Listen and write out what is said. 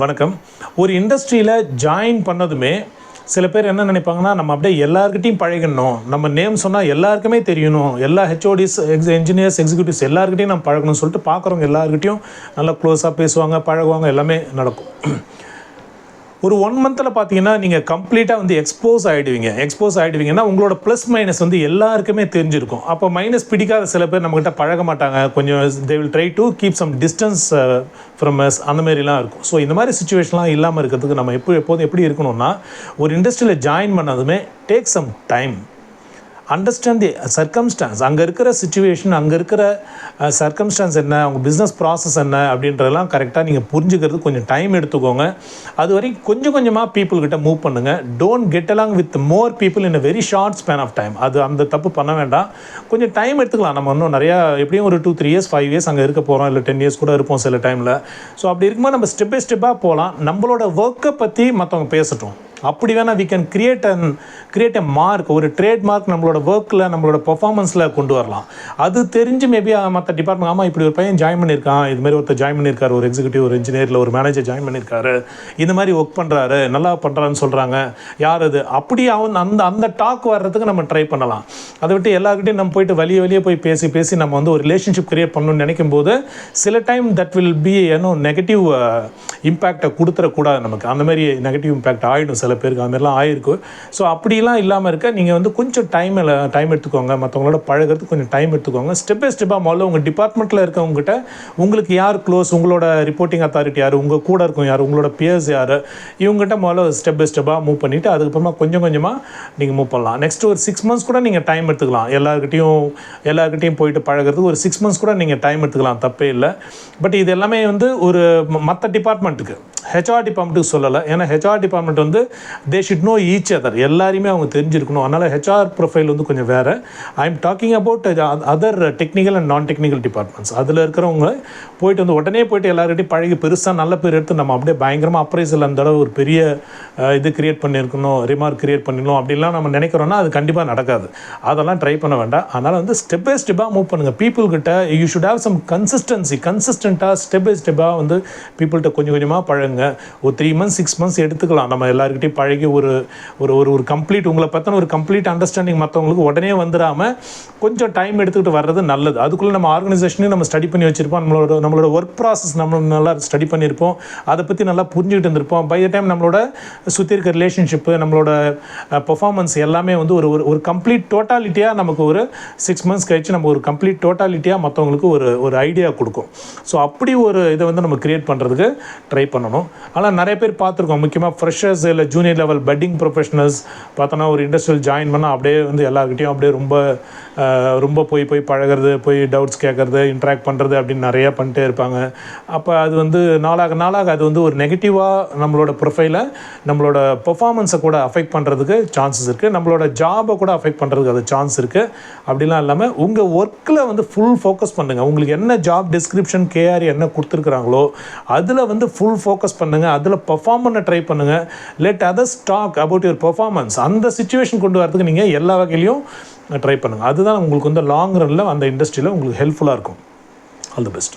வணக்கம். ஒரு இண்டஸ்ட்ரியில் ஜாயின் பண்ணதுமே சில பேர் என்ன நினைப்பாங்கன்னா நம்ம அப்படியே எல்லாருக்கிட்டையும் பழகணும் நம்ம நேம் சொன்னால் எல்லாருக்குமே தெரியணும். எல்லா ஹெச்ஓடிஸ் எக்ஸ் என்ஜினியர்ஸ் எக்ஸிக்யூட்டிவ்ஸ் எல்லாருக்கிட்டையும் நம்ம பழகணும்னு சொல்லிட்டு பார்க்குறவங்க எல்லாருக்கிட்டையும் நல்லா க்ளோஸாக பேசுவாங்க பழகுவாங்க எல்லாமே நடக்கும். ஒரு ஒன் மந்தில் பார்த்தீங்கன்னா நீங்கள் கம்ப்ளீட்டாக வந்து எக்ஸ்போஸ் ஆகிடுவீங்க எக்ஸ்போஸ் ஆகிடுவீங்கன்னா உங்களோட ப்ளஸ் மைனஸ் வந்து எல்லாருக்குமே தெரிஞ்சிருக்கும். அப்போ மைனஸ் பிடிக்காத சில பேர் நம்மக்கிட்ட பழக மாட்டாங்க. கொஞ்சம் they will try to keep some distance from us அந்த மாதிரிலாம் இருக்கும். ஸோ இந்த மாதிரி சுச்சுவேஷன்லாம் இல்லாமல் இருக்கிறதுக்கு நம்ம எப்போ எப்போதும் எப்படி இருக்கணும்னா ஒரு இண்டஸ்ட்ரியில் ஜாயின் பண்ணதுமே take some time understand the circumstance அங்கே இருக்கிற சுச்சுவேஷன் அங்கே இருக்கிற சர்க்கம்ஸ்டான்ஸ் என்ன அவங்க பிஸ்னஸ் ப்ராசஸ் என்ன அப்படின்றதெல்லாம் கரெக்டாக நீங்கள் புரிஞ்சுக்கிறது கொஞ்சம் டைம் எடுத்துக்கோங்க. அது வரைக்கும் கொஞ்சம் கொஞ்சமாக பீப்புள்கிட்ட மூவ் பண்ணுங்கள் don't get along with more people in a very short span of time அது அந்த தப்பு பண்ண வேண்டாம். கொஞ்சம் டைம் எடுத்துக்கலாம். நம்ம இன்னும் நிறையா எப்படியும் ஒரு two three years five years அங்கே இருக்க போகிறோம் இல்லை டென் இயர்ஸ் கூட இருப்போம் சில டைமில் ஸோ அப்படி இருக்கும்போது நம்ம ஸ்டெப் பை ஸ்டெப்பாக போகலாம். நம்மளோட ஒர்க்கை பற்றி மற்றவங்க பேசட்டும். அப்படி வேணால் we can create an create a mark ஒரு ட்ரேட் மார்க் நம்மளோட ஒர்க்கில் நம்மளோட பர்ஃபார்மன்ஸில் கொண்டு வரலாம். அது தெரிஞ்சு மேபி மற்ற டிபார்ட்மெண்ட் ஆமாம் இப்படி ஒரு பையன் ஜாயின் பண்ணியிருக்கான். இது மாதிரி ஒருத்தர் ஜாயின் பண்ணியிருக்காரு ஒரு எக்ஸிக்யூட்டிவ் ஒரு இன்ஜினியரில் ஒரு மேனேஜர் ஜாயின் பண்ணியிருக்காரு. இந்த மாதிரி ஒர்க் பண்ணுறாரு நல்லா பண்ணுறான்னு சொல்கிறாங்க யார் அது? அப்படி அவன் அந்த அந்த டாக் வர்றதுக்கு நம்ம ட்ரை பண்ணலாம். அதை விட்டு எல்லாருக்கிட்டையும் நம்ம போயிட்டு வழியே வெளியே போய் பேசி பேசி நம்ம வந்து ஒரு ரிலேஷன்ஷிப் கிரியேட் பண்ணணும்னு நினைக்கும் போது சில டைம் தட் வில் பி ஏன்னோ நெகட்டிவ் இம்பேக்டை கொடுத்துடக்கூடாது நமக்கு. அந்த மாதிரி நெகட்டிவ் இம்பேக்ட் ஆகிடும் சில பேருக்கு அந்த மாதிரிலாம் ஆயிருக்கு. ஸோ அப்படிலாம் இல்லாமல் இருக்க நீங்கள் வந்து கொஞ்சம் டைம் டைம் எடுத்துக்கோங்க. மற்றவங்களோட பழகிறதுக்கு கொஞ்சம் டைம் எடுத்துக்கோங்க. ஸ்டெப் பை ஸ்டெப்பாக முதல்ல உங்கள் டிபார்ட்மெண்ட்டில் இருக்கவங்ககிட்ட உங்களுக்கு யார் க்ளோஸ் உங்களோட ரிப்போர்ட்டிங் அத்தாரிட்டி யார்? உங்கள் கூட இருக்கும் யார்? உங்களோட பியர்ஸ் யார்? இவங்ககிட்ட முதல்ல ஸ்டெப் பை ஸ்டெப்பாக மூவ் பண்ணிவிட்டு அதுக்கப்புறமா கொஞ்சம் கொஞ்சமாக நீங்கள் மூவ் பண்ணலாம். நெக்ஸ்ட் ஒரு சிக்ஸ் மந்த்ஸ் கூட நீங்கள் டைம் எடுத்துக்கலாம். எல்லாருக்கிட்டையும் எல்லாருக்கிட்டையும் போயிட்டு பழகிறதுக்கு ஒரு சிக்ஸ் மந்த்ஸ் கூட நீங்கள் டைம் எடுத்துக்கலாம். தப்பே இல்லை. பட் இது எல்லாமே வந்து ஒரு மற்ற டிபார்ட்மெண்ட்டுக்கு ஹெச்ஆர் டிபார்ட்மெண்ட்டுக்கு சொல்லலை. ஏன்னா ஹெச்ஆர் டிபார்ட்மெண்ட் வந்து they should know each other எல்லாரையுமே அவங்க தெரிஞ்சிருக்கணும். அதனால் ஹெச்ஆர் ப்ரொஃபைல் வந்து கொஞ்சம் வேறு. I am talking about other technical and non technical departments அதில் இருக்கிறவங்க போயிட்டு வந்து உடனே போயிட்டு எல்லாருக்கிட்டையும் பழகி பெருசாக நல்ல பேர் எடுத்து நம்ம அப்படியே பயங்கரமாக அப்ரைசல் அந்த தடவை ஒரு பெரிய இது கிரியேட் பண்ணியிருக்கணும் ரிமார்க் கிரியேட் பண்ணிடணும் அப்படிலாம் நம்ம நினைக்கிறோன்னா அது கண்டிப்பாக நடக்காது. அதெல்லாம் ட்ரை பண்ண வேண்டாம். அதனால் வந்து ஸ்டெப் பை ஸ்டெப்பாக மூவ் பண்ணுங்கள் பீப்புள்கிட்ட you should have some consistency கன்சிஸ்டண்ட்டாக ஸ்டெப் பை ஸ்டெப்பாக வந்து பீப்புள்கிட்ட கொஞ்சம் கொஞ்சமாக பழகுங்க. ஒரு த்ரீ மந்த்ஸ் சிக்ஸ் மந்த்ஸ் எடுத்துக்கலாம். நம்ம எல்லாருக்கிட்டையும் பழகி ஒரு ஒரு ஒரு ஒரு கம்ப்ளீட் உங்களை பற்றின ஒரு கம்ப்ளீட் அண்டர்ஸ்டாண்டிங் மற்றவங்களுக்கு உடனே வந்துடாமல் கொஞ்சம் டைம் எடுத்துக்கிட்டு வர்றது நல்லது. அதுக்குள்ளே நம்ம ஆர்கனைசேஷனையும் நம்ம ஸ்டடி பண்ணி வச்சுருப்போம். நம்மளோட நம்மளோட ஒர்க் ப்ராசஸ் நம்ம நல்லா ஸ்டடி பண்ணியிருப்போம் அதை பற்றி நல்லா புரிஞ்சுக்கிட்டு இருந்திருப்போம். பை த டைம் நம்மளோட சுற்றி இருக்க ரிலேஷன்ஷிப்பு நம்மளோட பெர்ஃபார்மன்ஸ் எல்லாமே வந்து ஒரு ஒரு ஒரு கம்ப்ளீட் டோட்டாலிட்டியாக நமக்கு ஒரு சிக்ஸ் மந்த்ஸ் கழிச்சு நம்ம ஒரு கம்ப்ளீட் டோட்டாலிட்டியாக மற்றவங்களுக்கு ஒரு ஒரு ஐடியா கொடுக்கும். ஸோ அப்படி ஒரு இதை வந்து நம்ம க்ரியேட் பண்ணுறதுக்கு ட்ரை பண்ணணும். ஆனால் நிறைய பேர் பார்த்துருக்கோம். முக்கியமாக ஃப்ரெஷர்ஸ் இல்லை ஜூனியர் லெவல் பெட்டிங் ப்ரொஃபஷனல்ஸ் பார்த்தோன்னா ஒரு இண்டஸ்ட்ரியல் ஜாயின் பண்ணால் அப்படியே வந்து எல்லாருக்கிட்டையும் அப்படியே ரொம்ப ரொம்ப போய் போய் பழகிறது போய் டவுட்ஸ் கேட்குறது இன்ட்ராக்ட் பண்ணுறது அப்படின்னு நிறைய பண்ணிட்டே இருப்பாங்க. அப்போ அது வந்து நாளாக நாளாக அது வந்து ஒரு நெகட்டிவாக நம்மளோட ப்ரொஃபைலை நம்மளோட பெர்ஃபார்மன்ஸை கூட அஃபெக்ட் பண்ணுறதுக்கு சான்சஸ் இருக்குது நம்மளோட ஜாபை கூட அஃபெக்ட் பண்ணுறதுக்கு அது சான்ஸ் இருக்குது அப்படிலாம் இல்லாமல் உங்கள் ஒர்க்கில் வந்து ஃபுல் ஃபோக்கஸ் பண்ணுங்கள் உங்களுக்கு என்ன ஜாப் டிஸ்கிரிப்ஷன் கேஆர் என்ன கொடுத்துருக்குறாங்களோ அதில் வந்து ஃபுல் ஃபோக்கஸ் ஃபோக்கஸ் பண்ணுங்கள் அதில் பர்ஃபார்ம் பண்ண ட்ரை பண்ணுங்கள் let others talk about your performance அந்த சுச்சுவேஷன் கொண்டு வரதுக்கு நீங்கள் எல்லா வகையிலையும் ட்ரை பண்ணுங்கள் அதுதான் உங்களுக்கு வந்து லாங் ரனில் அந்த இண்டஸ்ட்ரியில் உங்களுக்கு ஹெல்ப்ஃபுல்லாக இருக்கும். All the best